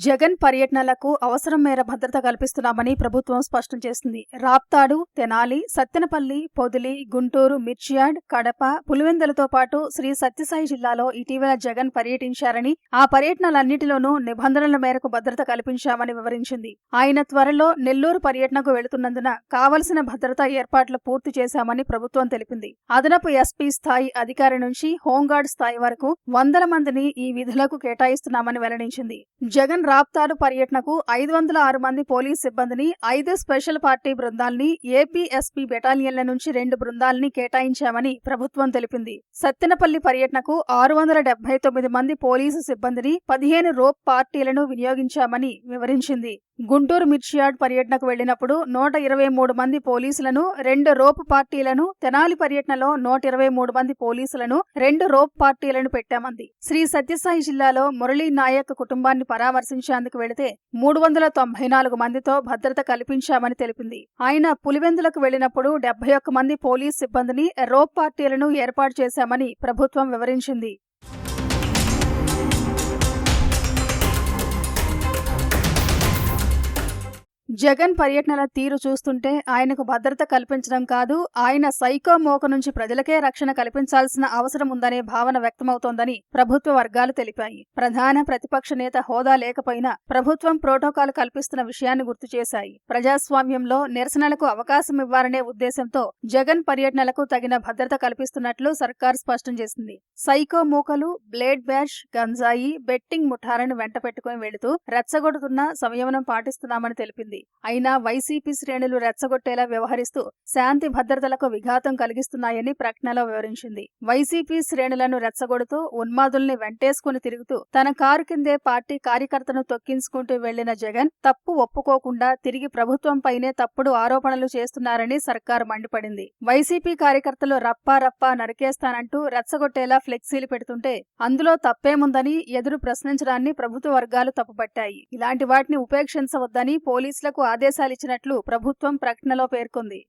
జగన్ పర్యటనలకు అవసరం మేర భద్రత కల్పిస్తున్నామని ప్రభుత్వం స్పష్టం చేసింది. రాప్తాడు తెనాలి సత్తెనపల్లి పొదిలి గుంటూరు మిర్చియాడ్ కడప పులివెందులతో పాటు శ్రీ సత్యసాయి జిల్లాలో ఇటీవల జగన్ పర్యటించారని ఆ పర్యటనలన్నిటిలోనూ నిబంధనల మేరకు భద్రత కల్పించామని వివరించింది. ఆయన త్వరలో నెల్లూరు పర్యటనకు వెళుతున్నందున కావలసిన భద్రతా ఏర్పాట్లు పూర్తి చేశామని ప్రభుత్వం తెలిపింది. అదనపు ఎస్పీ స్థాయి అధికారి నుంచి హోంగార్డ్ స్థాయి వరకు వందల మందిని ఈ విధులకు కేటాయిస్తున్నామని వెల్లడించింది. జగన్ రాప్తాడు పర్యటనకు ఐదు వందల ఆరు మంది పోలీస్ సిబ్బందిని ఐదు స్పెషల్ పార్టీ బృందాల్ని ఏపీఎస్పీ బెటాలియన్ల నుంచి రెండు బృందాల్ని కేటాయించామని ప్రభుత్వం తెలిపింది. సత్తెనపల్లి పర్యటనకు ఆరు వందల డెబ్బై తొమ్మిది మంది పోలీసు సిబ్బందిని పదిహేను రోప్ పార్టీలను వినియోగించామని వివరించింది. గుంటూరు మిర్చియాడ్ పర్యటనకు వెళ్ళినప్పుడు నూట ఇరవై మూడు మంది పోలీసులను రెండు రోప్ పార్టీలను తెనాలి పర్యటనలో నూట ఇరవై మూడు మంది పోలీసులను రెండు రోప్ పార్టీలను పెట్టామంది. శ్రీ సత్యసాయి జిల్లాలో మురళీ నాయక్ కుటుంబాన్ని పరామర్శించేందుకు వెళితే మూడు వందల తొంభై నాలుగు మందితో భద్రత కల్పించామని తెలిపింది. ఆయన పులివెందులకు వెళ్ళినప్పుడు డెబ్బై ఒక్క మంది పోలీస్ సిబ్బందిని రోప్ పార్టీలను ఏర్పాటు చేశామని ప్రభుత్వం వివరించింది. జగన్ పర్యటనల తీరు చూస్తుంటే ఆయనకు భద్రత కల్పించడం కాదు ఆయన సైకో మోక నుంచి ప్రజలకే రక్షణ కల్పించాల్సిన అవసరం ఉందనే భావన వ్యక్తమవుతోందని ప్రభుత్వ వర్గాలు తెలిపాయి. ప్రధాన ప్రతిపక్ష నేత హోదా లేకపోయినా ప్రభుత్వం ప్రోటోకాల్ కల్పిస్తున్న విషయాన్ని గుర్తు చేశాయి. ప్రజాస్వామ్యంలో నిరసనలకు అవకాశం ఇవ్వాలనే ఉద్దేశంతో జగన్ పర్యటనలకు తగిన భద్రత కల్పిస్తున్నట్లు సర్కార్ స్పష్టం చేసింది. సైకో మూకలు బ్లేడ్ బ్యాష్ గంజాయి బెట్టింగ్ ముఠాలను వెంట పెట్టుకుని వెళుతూ రెచ్చగొడుతున్న సంయమనం పాటిస్తున్నామని తెలిపింది. అయినా వైసీపీ శ్రేణులు రెచ్చగొట్టేలా వ్యవహరిస్తూ శాంతి భద్రతలకు విఘాతం కలిగిస్తున్నాయని ప్రకటనలో వివరించింది. వైసీపీ శ్రేణులను రెచ్చగొడుతూ ఉన్మాదుల్ని వెంటేసుకుని తిరుగుతూ తన కారు కిందే పార్టీ కార్యకర్తను తొక్కించుకుంటూ వెళ్ళిన జగన్ తప్పు ఒప్పుకోకుండా తిరిగి ప్రభుత్వంపైనే తప్పుడు ఆరోపణలు చేస్తున్నారని సర్కారు మండిపడింది. వైసీపీ కార్యకర్తలు రప్పా రప్పా నరికేస్తానంటూ రెచ్చగొట్టేలా ఫ్లెక్సీలు పెడుతుంటే అందులో తప్పేముందని ఎదురు ప్రశ్నించడాన్ని ప్రభుత్వ వర్గాలు తప్పుపట్టాయి. ఇలాంటి వాటిని ఉపేక్షించవద్దని పోలీసులకు ఆదేశాలిచ్చినట్లు ప్రభుత్వం ప్రకటనలో పేర్కొంది.